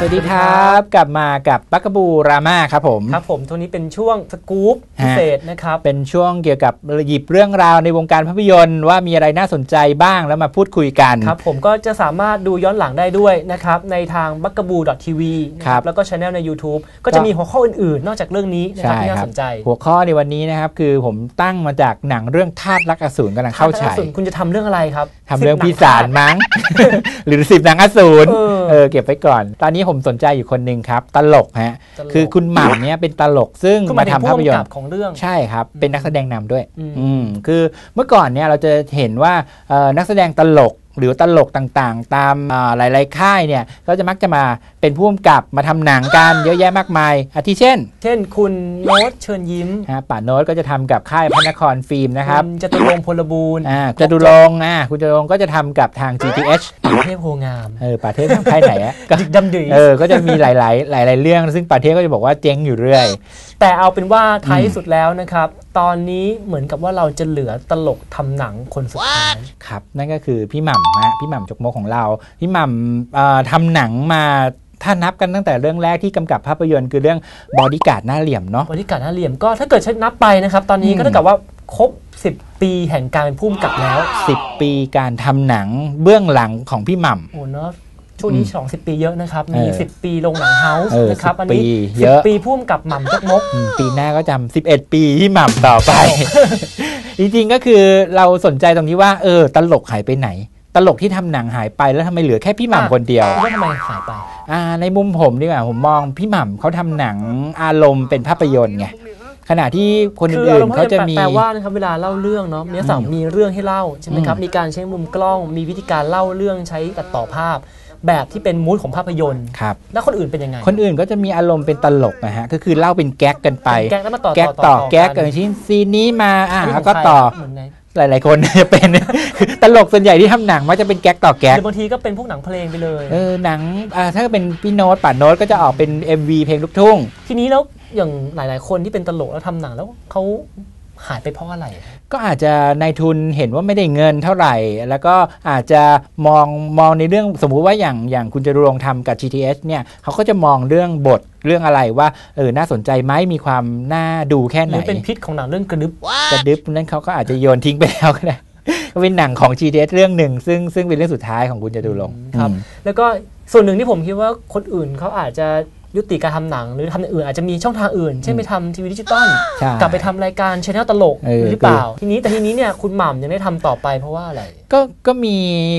สวัสดีครับ กลับมากับบักกะบูรามาครับผมครับผมตัวนี้เป็นช่วงสกู๊ปพิเศษนะครับ เป็นช่วงเกี่ยวกับหยิบเรื่องราวในวงการภาพยนตร์ว่ามีอะไรน่าสนใจบ้างแล้วมาพูดคุยกันครับผมก็จะสามารถดูย้อนหลังได้ด้วยนะครับในทาง b u g a b o o t v นะคครัรับบแล้วก็ช anel ใน YouTube ก็จะมีหัวข้ออื่นๆ นอกจากเรื่องนี้นะครับใช่ที่ครัน่าบสนใจ หัวข้อในวันนี้นะครับคือผมตั้งมาจากหนังเรื่องธาตุรักอสูรกำลังเข้าฉายส่วนคุณจะทำเรื่องอะไรครับทำเรื่องสิบหนัพิสารธตุมั้งหรือสิบหนังอสูรเออเออเก็บไว้ก่อน ตอนนี้ผมสนใจอยู่คนหนึ่งครับ ตลกฮะตลก คือคุณหม่ำเนี่ยเป็นตลกซึ่งคือมามาทำทำภาภาพพยยนนตตร์ร์ของเรื่อง ใช่ครับ เป็นนักแสดงนำด้วยอืม อืมคือเมื่อก่อนเนี่ยเราจะเห็นว่าเอ่อนักแสดงตลก หรือตลกต่างๆ ตามอ่าหลาย ๆ ค่ายเนี่ยก็จะมักจะมาเป็นผู้กำกับมาทำหนังกันเยอะแยะมากมายอาทิเช่น เช่นคุณโน้ตเชิญยิ้มฮะป่าโน้ตก็จะทำกับค่ายพระนครฟิล์มนะครับณจตุรงค์พลบูรณ์อ่าจตุรงค์อ่าคุณจตุรงค์ก็จะทำกับทาง GTH ประเทพโพงามเออป่าเทพทางค่ายไหนอะก็ดิกดำดือเออก็จะมีหลาย ๆ หลาย ๆ เรื่อง ซึ่งป่าเทพก็จะบอกว่าเจ๊งอยู่เรื่อย แต่เอาเป็นว่าท้ายที่สุดแล้วนะครับ ตอนนี้เหมือนกับว่าเราจะเหลือตลกทำหนังคนสุดท้ายครับ นั่นก็คือพี่หม่ำฮะพี่หม่ำจกมกของเรา พี่หม่ำเอ่อทำหนังมาถ้านับกันตั้งแต่เรื่องแรกที่กำกับภาพยนตร์คือเรื่องบอดี้การ์ดหน้าเหลี่ยมเนาะบริการหน้าเหลี่ยมก็ถ้าเกิดใช้นับไปนะครับ ตอนนี้อืมก็เท่ากับว่าครบ 10 ปีแห่งการเป็นผู้กำกับแล้ว 10 ปีการทำหนังเบื้องหลังของพี่หม่ำโอ้เนอะ ช่วงนี้สองสิบปีเยอะนะครับ มีเออ10 ปีลงหนังเฮาส์เออนะครับ10อันนี้ปีเยอะ10 ปีผู้กำกับหม่ำจกมกอืมปีหน้าก็จำ11 ปีที่หม่ำต่อไป จริงๆก็คือเราสนใจตรงที่ว่าเออตลกหายไปไหน ตลกที่ทำหนังหายไปแล้วทำไมเหลือแค่พี่หม่ำคนเดียวว่าทำไมหายไปอ่าในมุมผมดีกว่าผมมองพี่หม่ำเขาทำหนังอารมณ์เป็นภาพยนตร์ไงขณะที่คนคืออื่อานรมณ์ๆเขาจะมีแปลว่านะครับเวลาเล่าเรื่องเนาะมีสองมีเรื่องให้เล่าใช่ไหมครับอืมมีการใช้มุมกล้องมีวิธีการเล่าเรื่องใช้ตัดต่อภาพ แบบที่เป็นมูดของภาพยนตร์ ครับ แล้วคนอื่นเป็นยังไง คนอื่นก็จะมีอารมณ์เป็นตลกนะฮะ ก็คือเล่าเป็นแก๊กกันไป แก๊กแล้วมาต่อแก๊กต่อแก๊กกันอย่างเช่นซีนนี้มาอะนนี้แล้วขก็งใครต่อเหมือนไงหลาย ๆ คนจะเป็นคือตลกส่วนใหญ่ที่ทำหนังมักจะเป็นแก๊กต่อแก๊กหรือบางทีก็เป็นพวกหนังเพลงไปเลย เออหนังอ่าถ้าเป็นพี่โน้ตป่าโน้ตก็จะออกเป็น MV เพลงลูกทุ่ง ทีนี้แล้วอย่างหลาย ๆ คนที่เป็นตลกแล้วทำหนังแล้วเขาหายไปเพราะอะไร ก็อาจจะนายทุนเห็นว่าไม่ได้เงินเท่าไหร่ แล้วก็อาจจะมองมองในเรื่องสมมุติว่าอย่างอย่างคุณจรุรงค์ทำกับ GTH เนี่ยเขาก็จะมองเรื่องบทเรื่องอะไรว่าเออน่าสนใจไหมมีความน่าดูแค่หไหนรือเป็นพิษของหนังเรื่องกระดึบกระดึบนั้นเขาก็อาจจะโยนทิ้งไปแล้วก็ได้ก็เป็นหนังของ GTH เรื่องหนึ่ง ซึ่งซึ่งเป็นเรื่องสุดท้ายของคุณจตุรงค์ครับอืมแล้วก็ส่วนหนึ่งที่ผมคิดว่าคนอื่นเขาอาจจะ ยุติการทำหนังหรือทำอย่างอื่นอาจจะมีช่องทางอื่น เช่นไปทำทีวีดิจิตอลใช่กลับไปทำรายการชแนลตลกเออหรือเปล่า ทีนี้แต่ทีนี้เนี่ยคุณหม่ำยังได้ทำต่อไปเพราะว่าอะไร ก็ก็มี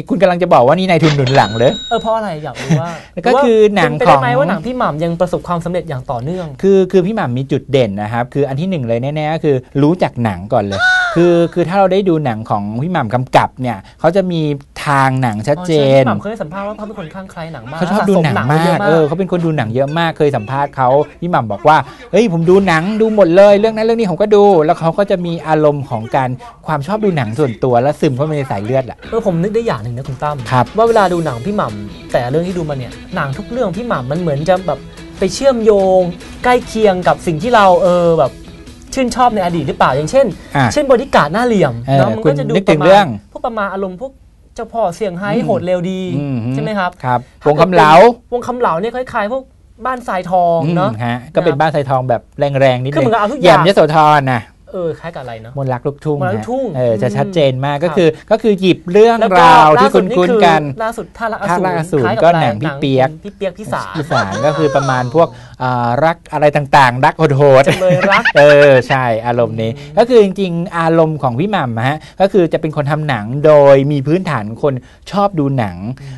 คุณกำลังจะบอกว่านี่นายทุนหนุนหลังเลยเออเพราะอะไรอยากรู้ว่าแล้วก็คือหนังเป็ของไปได้ไหมว่าหนังพี่หม่ำยังประสบความสำเร็จอย่างต่อเนื่อง คือคือพี่หม่ำมีจุดเด่นนะครับคืออันที่หนึ่งเลยแน่ๆก็คือรู้จักหนังก่อนเลยคือคือถ้าเราได้ดูหนังของพี่หม่ำกำกับเนี่ยเขาจะมี ทางหนังชัดเจนอ๋อใช่พี่หม่ำเคยให้สัมภาษณ์ว่าเขาเป็นคนข้างใครหนังมากเขาชอบดูหนังสะสมาไว้ยกอะเออเขาเป็นคนดูหนังเยอะมากเคยสัมภาษณ์เขาพี่หม่ำบอกว่าเฮ้ยผมดูหนังดูหมดเลย เรื่องนั้นเรื่องนี้ผมก็ดู แล้วเขาก็จะมีอารมณ์ของการความชอบดูหนังส่วนตัวแล้วซึมเข้าไปในสายเลือดแหละเออผมนึกได้อย่างหนึ่งนะคุณตั้มครับว่าเวลาดูหนังพี่หม่ำแต่เรื่องที่ดูมาเนี่ยหนังทุกเรื่องพี่หม่ำมันเหมือนจะแบบไปเชื่อมโยง ใกล้เคียงกับสิ่งที่เราเออแบบชื่นชอบในอดีตหรือเปล่าอย่างเช่นอะเช่นบริการดหน้าเหลี่ยมเออเนาะมันก็จะดูคุณนึกปถึระงมาเรื่อณงพวกประมาณอารมณ์พวก เจ้าพ่อเสียงไฮ้อืมโหดเร็วดีอืใช่ไหมครับครับวงคำเหลาวงคำเหลาเนี่ยคล้ายๆพวกบ้านทรายทองอืมเนาะฮะก็เป็นบ้านไทรทองแบบแรงๆนิดคือนึเหมืงอนกับเอาทุกอแยย่างมยโสธรนะเออคล้ายกับอะไรเนาะมนต์รักลูกทุ่งมนต์รักลูกทุ่งฮะเออจะอืมชัดเจนมากก็ครับคือก็คือหยิบเรื่องแล้วก็ราวที่ล่าสุคุดณนี่คุ้นคือกันล่าสุดท่ารักอท่าสูรักอสูรคล้ายก็บหนังพี่เปี๊ยกพี่เปียกพี่สารอีสานก็คือประมาณพวกอ่า รักอะไรต่างๆ รักโหดจำเลยรักๆเออใช่อารมณ์นี้ ก็คือจริงๆ อารมณ์ของพี่หม่ำอะฮะก็คือจะเป็นคนทำหนังโดยมีพื้นฐานคนชอบดูหนัง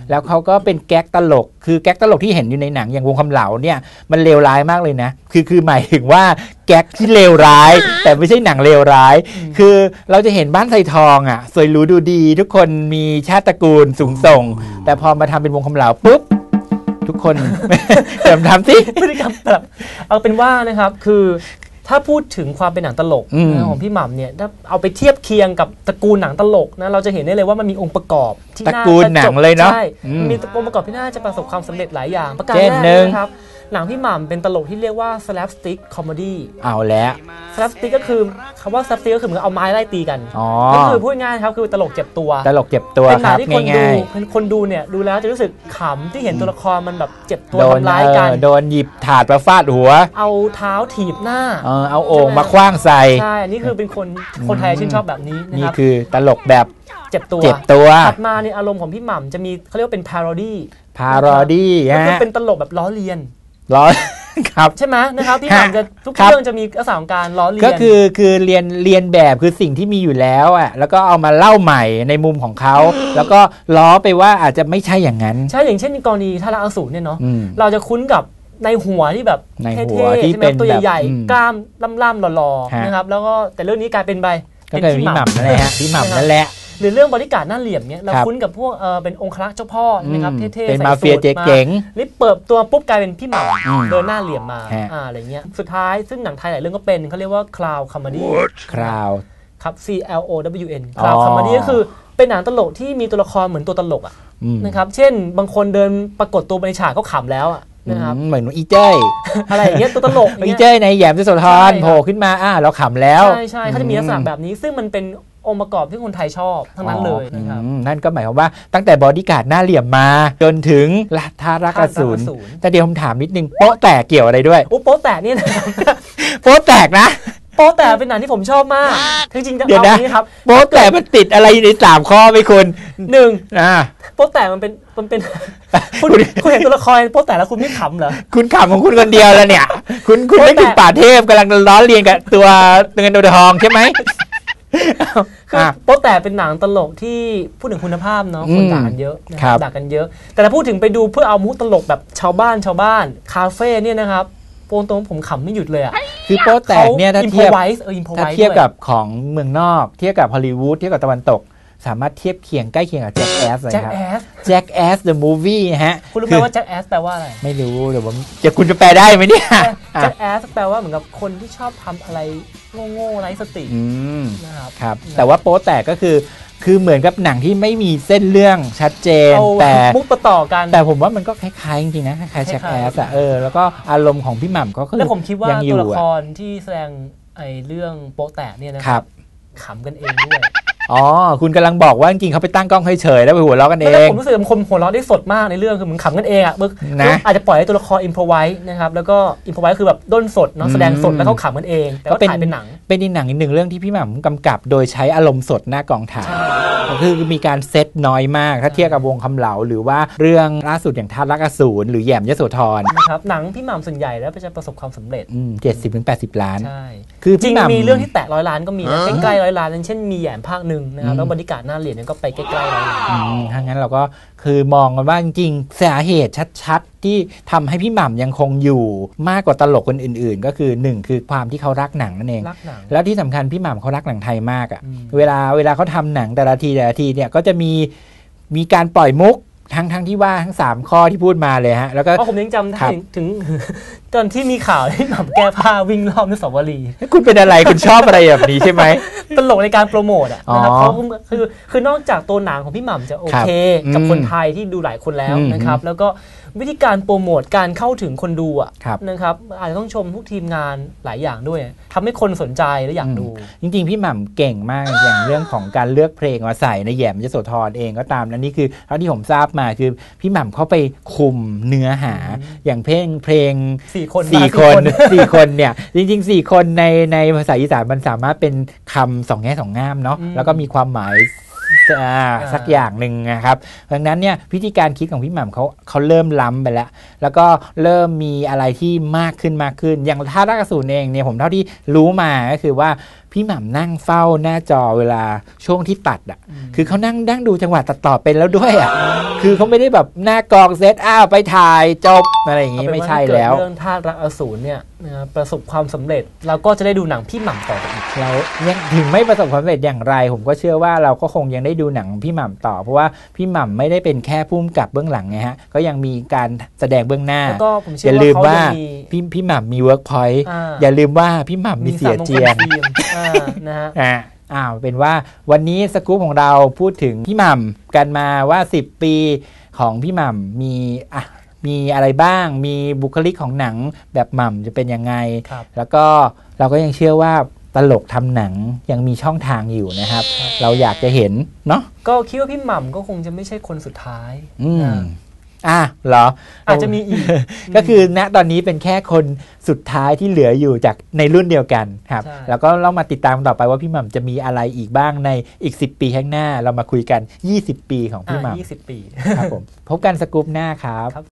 แล้วเขาก็เป็นแก๊กตลก คือแก๊กตลกที่เห็นอยู่ในหนังอย่างวงคำเหลาเนี่ยมันเลวร้ายมากเลยนะ คือคือหมายถึงว่าแก๊กที่เลวร้าย แต่ไม่ใช่หนังเลวร้าย คือเราจะเห็นบ้านไทรทองอะสวยหรูดูดี ทุกคนมีชาติตระกูลสูงส่ง แต่พอมาทำเป็นวงคำเหลาปุ๊บ ทุกคนเติมทำสิพฤติกรรมแบบเอาเป็นว่านะครับคือถ้าพูดถึงความเป็นหนังตลกอืมนะของพี่หม่ำเนี่ยถ้าเอาไปเทียบเคียงกับตระกูลหนังตลกนะเราจะเห็นได้เลยว่ามันมีองค์ประกอบที่ตระน่ากูลจหนังเลยเนาะใช่อืมมันมีองค์ประกอบที่น่าจะประสบความสำเร็จหลายอย่างประการเช่นแรกหนึ่งนะครับ หนังพี่หม่ำเป็นตลกที่เรียกว่า slapstick comedy เอาแล้ว slapstick ก็คือคำว่า slapstick ก็คือเหมือนเอาไม้ไล่ตีกันอ๋อก็คือพูดง่ายๆครับคือตลกเจ็บตัว ตลกเจ็บตัวเป็นหคนัรังบที่คนดูง่ายคนดูเนี่ยดูแล้วจะรู้สึกขำที่เห็นตัวละครมันแบบเจ็บตัวๆโดนทำร้ายกันเออโดนหยิบถาดมาฟาดหัว เอาเท้าถีบหน้าเออเอาโอ่งมาคว้างใส่ใช่อันนี้คือเป็นคนคนไทยชื่นชอบแบบนี้นะนี่ครับคือตลกแบบเจ็บตัวเจ็บตัวถัดมาในยอารมณ์ของพี่หม่ำจะมีเขาเรียกว่าเป็น parody พารอดี้ก็คือฮะเป็นตลกแบบล้อเลียน ร้อยครับใช่ไหมนะครับพี่หฮะม่ำจะทุกครับเรื่องจะมีลักษณะของการล้อเลียนก็คือคือเรียนเรียนแบบคือสิ่งที่มีอยู่แล้วอะแล้วก็เอามาเล่าใหม่ในมุมของเขา แล้วก็ล้อไปว่าอาจจะไม่ใช่อย่างนั้น ใช่อย่างเช่นกรณีท่าละอสูรเนี่ยเนาะอืมเราจะคุ้นกับในหัวที่แบบในเท่หัวๆที่ใช่ไหมเป็นตัวแบบใหญ่อืมๆกล้ามล่ำๆหล่อฮะๆนะครับแล้วก็แต่เรื่องนี้กลายเป็นไปก็คือพี่หม่ำนั่นแหละฮะพี่หม่ำนั่นแหละ หรือเรื่องบริการดหน้าเหลี่ยมเนี่ยเราครับคุ้นกับพวกเออเป็นองครักษ์เจ้าพ่อนะครับอืมเท่ๆเป็นใส่มาเฟียสูทเจ๋งนี่เปิดตัวปุ๊บกลายเป็นพี่หม่อืมำเดินหน้าเหลี่ยมมาฮะอ่าอะไรเงี้ยสุดท้ายซึ่งหนังไทยหลายเรื่องก็เป็นเขาเรียกว่า cloud comedy คราวครับ C L O W N อ๋อ cloud comedy ก็คือเป็นหนังตลกที่มีตัวละครเหมือนตัวตลกอะอืมนะครับเช่นบางคนเดินปรากฏตัวในฉากก็ขำแล้วอะนะครับอืมเหมือนอีเจ้ยอะไรอย่างเงี้ยตัวตลกอย่างอีเงี้ยเจ้ยในแหยมเจโสธใช่รครับโผล่ขึ้นมาอ่าเราขำแล้ว ใช่ใช่เขาจะมีลักษณะแบบนี้ซึ่งมันเป็น องค์ประกอบที่คนไทยชอบทั้งนั้นเลยนะครับอืมนั่นก็หมายความว่าตั้งแต่บอดี้การ์ดหน้าเหลี่ยมมา จนถึงลัทธารักอสูรท่ารักอสูรแต่เดี๋ยวผมถามนิดนึงโป๊ะแตกเกี่ยวอะไรด้วยโอ้โป๊ะแตกเนี่ยนะครับโป๊ะแตกนะโป๊ะแตกเป็นหนังที่ผมชอบมาก จริงๆจะเดี๋ยวเอานะอย่างนี้ครับโป๊ะแตกมันติดอะไรในสามข้อไหมคุณหนึ่งอ่าโป๊ะแตกมันเป็นมันเป็นคุณคุณคุณเห็นตัวละครโป๊ะแตกแล้วคุณไม่ขำเหรอคุณขำของคุณคนเดียวแล้วเนี่ย คุณคุณโป๊ะไม่ถึงแตกป่าเทพกำลังล้อเลียนกับตัวเงินตัวทองใช่ไหม คืออะโป๊ะแตกเป็นหนังตลกที่พูดถึงคุณภาพเนาะคนอืมด่ากันเยอะนะคครัรับบด่ากันเยอะ แต่ถ้าพูดถึงไปดูเพื่อเอามุกตลกแบบชาวบ้านชาวบ้าน คาเฟ่เนี่ยนะครับโปรตรงผมขำไม่หยุดเลยอะคือโป๊ะแตกเนี่ยถ้าอินโพเทียบไวส์เอออินโพไวถ้าส์เทียบกับของเมืองนอก เทียบกับฮอลลีวูดเทียบกับตะวันตก สามารถเทียบเคียงใกล้เคียงกับแจ็คแอสเลยแจ็คครับแอสแจ็คแอส the movie ฮะ คุณรู้ไหมว่าแจ็คแอสแปลว่าอะไร ไม่รู้เดี๋ยวผมจะคุณจะแปลได้ไหมเนี่ยอะแจ็คแอสแปลว่าเหมือนกับคนที่ชอบทำอะไรโง่ๆไร้สติอืมนะครับครับ แต่ว่าโป๊ะแตกก็คือคือเหมือนกับหนังที่ไม่มีเส้นเรื่องชัดเจนเอาแต่มุกประต่อกัน แต่ผมว่ามันก็คล้ายๆจริงๆนะคล้ายๆแจ็คคล้าแอยๆสอะเออแล้วก็อารมณ์ของพี่หม่ำก็คือแล้วผมคิดว่ายังอตัวยู่ละคอะรที่แสดงไอ้เรื่องโป๊ะแตกเนี่ยนะครับขำกันเองด้วย อ๋อ คุณกำลังบอกว่าจริงๆเขาไปตั้งกล้องเฉยๆแล้วไปหัวเราะกันเอแล้วง ผมรู้สึกมันคนหัวเราะได้สดมากในเรื่องคือมันขำกันเองอะมึกนะ อาจจะปล่อยให้ตัวละครอินพอไว้นะครับแล้วก็อินพอไว้คือแบบด้นสดเนาะอืมแสดงสดแล้วเขาขำกันเองแต่ก็ว่าเป็นถ่ายเป็นหนัง เป็นอีกหนังอีกหนึ่งเรื่องที่พี่หม่ำกำกับ โดยใช้อารมณ์สดหน้ากองถ่ายก็ คือมีการเซตน้อยมาก ถ้าเทียบกับวงคำเหลาหรือว่าเรื่องล่าสุดอย่างทัดรักอสูรหรือแหยมยโสธรนะครับหนังพี่หม่ำส่วนใหญ่แล้วจะประสบความสำเร็จเจ็ดสิบถึงแปดสิบล้าน ใช่ คือจริพี่งหม่ำมีเรื่องที่แตะร้อยล้านก็มีนะใกล้ๆร้อยล้านอย่างเช่นมีแหยมภาคหนึ่งนะครับแล้วบริการดหน้าเหรียญเนี่ยก็ไปใกล้ๆร้อยล้านอืมถ้างั้นเราก็คือมองกันว่าจริงๆสาเหตุชัดๆ ที่ทำให้พี่หม่ำยังคงอยู่มากกว่าตลกคนอื่น ๆ ก็คือหนึ่งคือความที่เขารักหนังนั่นเองรักหนังแล้วที่สำคัญพี่หม่ำเขารักหนังไทยมากอะ่ะอืมเวลาเวลาเขาทำหนังแต่ละทีแต่ละทีเนี่ยก็จะมีมีการปล่อยมุกทั้งทั้งที่ว่าทั้ง 3 ข้อที่พูดมาเลยฮะแล้วก็เพราะผมยังจำครัได้บถึง ตอนที่มีข่าวที่หม่ำแก้ผ้าวิ่งรอบอนุสาวรีย์คุณเป็นอะไรคุณชอบอะไรแบบนี้ใช่ไหมตลกในการโปรโมทอะนะครับอ๋อเพราะคือคือนอกจากตัวหนังของพี่หม่ำจะโอเคครับกับอืมคนไทยที่ดูหลายคนแล้วอืมนะครับ แล้วก็วิธีการโปรโมทการเข้าถึงคนดูอะครับนะครับอาจจะต้องชมทุกทีมงานหลายอย่างด้วยทำให้คนสนใจและอยากดู จริง ๆ พี่หม่ำเก่งมากอย่างเรื่องของการเลือกเพลงมาใส่ในแหยมยโสธรเองก็ตามและนี่คือเท่าที่ผมทราบมาคือพี่หม่ำเขาไปคุมเนื้อหา อย่างเพลงเพลงสี่คนสี่มาคนสี่คนเนี่ยจริงๆสี่คนในในภาษาอีสานมันสามารถเป็นคำสองแง่สองงามเนาะอืมแล้วก็มีความหมายอ่าอ่าสักอย่างหนึ่งนะครับดังนั้นเนี่ยพิธีการคิดของพี่หม่ำเขาเขาเริ่มล้ำไปแล้ว แล้วก็เริ่มมีอะไรที่มากขึ้นมากขึ้น อย่างท่ารักอสูรเองเนี่ยผมเท่าที่รู้มาก็คือว่า พี่หม่ำนั่งเฝ้าหน้าจอเวลาช่วงที่ตัดอะ คือเขานั่งนั่งดูจังหวะตัดต่อเป็นแล้วด้วยอะ คือเขาไม่ได้แบบหน้ากองเซตอ้าวไปถ่ายจบอะไรอย่างงี้เอาเป็นไม่ว่าใช่ถ้าเกิดแล้วเรื่องท่าตุรักอสูรเนี่ยนะครับประสบความสำเร็จ เราก็จะได้ดูหนังพี่หม่ำต่อไปอีกเรายังถึงไม่ประสบความสำเร็จอย่างไร ผมก็เชื่อว่าเราก็คงยังได้ดูหนังพี่หม่ำต่อ เพราะว่าพี่หม่ำไม่ได้เป็นแค่ผู้กำกับเบื้องหลังไงฮะก็ยังมีการแสดงเบื้องหน้าแล้วก็ผมอเชื่อย่าว่าลืมเขาว่าจะมีพี่พี่หม่ำมีเวิร์กพอยต์อ่าอย่าลืมว่าพี่หม่ำมีเสียเจียนสามมงคลฟิล์มอ่านะฮะอ่าอ้าวเป็นว่าวันนี้สกู๊ปของเราพูดถึงพี่หม่ำกันมาว่า 10 ปีของพี่หม่ำมีอะมีอะไรบ้าง มีบุคลิกของหนังแบบหม่ำจะเป็นยังไงครับแล้วก็เราก็ยังเชื่อว่าตลกทำหนังยังมีช่องทางอยู่นะครับครับ เราอยากจะเห็นเนาะก็คิดว่าพี่หม่ำก็คงจะไม่ใช่คนสุดท้าย อืมอ่าอะเหรอ อาจจะมีอีก ก็คือณตอนนี้เป็นแค่คนสุดท้ายที่เหลืออยู่จากในรุ่นเดียวกันครับใช่แล้วก็เรามาติดตามต่อไปว่าพี่หม่ำจะมีอะไรอีกบ้างในอีก 10 ปีข้างหน้า เรามาคุยกัน 20 ปีของพี่หม่ยี่สิบปีำครับผม พบกันสกู๊ปหน้าครับครับ